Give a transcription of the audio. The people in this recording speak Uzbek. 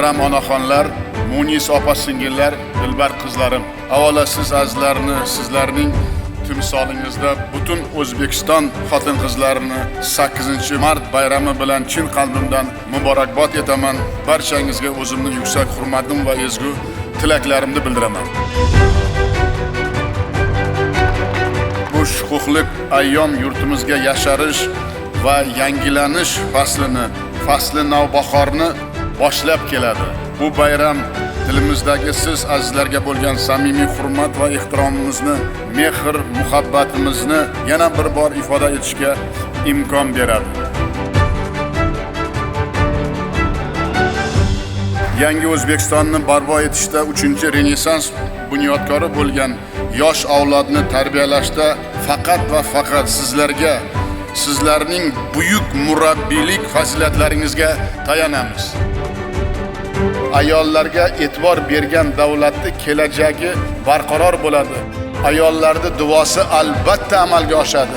muhtaram onaxonlar munis opa singillar dilbar qizlarim avvalo siz azizlarni sizlarning timsolingizda butun o'zbekiston xotin qizlarini 8 mart bayrami bilan chin qalbimdan muborakbod etaman. Barchangizga o'zimni yuksak hurmatim va ezgu tilaklarimni bildiraman. Bu shukuhlik ayyom yurtimizga yasharish va yangilanish faslini fasli navbahorni boshlab keladi. Bu bayram dilimizdagi siz azizlarga bo'lgan samimiy hurmat va ehtiromimizni mehr muhabbatimizni yana bir bor ifoda etishga imkon beradi. Yangi o'zbekistonni barpo etishda uchinchi renessans bunyodkori bo'lgan yosh avlodni tarbiyalashda faqat va faqat sizlarga sizlarning buyuk murabbiylik fazilatlaringizga tayanamiz. Ayollarga e'tibor bergan davlatni kelajagi barqaror bo'ladi. Ayollarni duosi albatta amalga oshadi.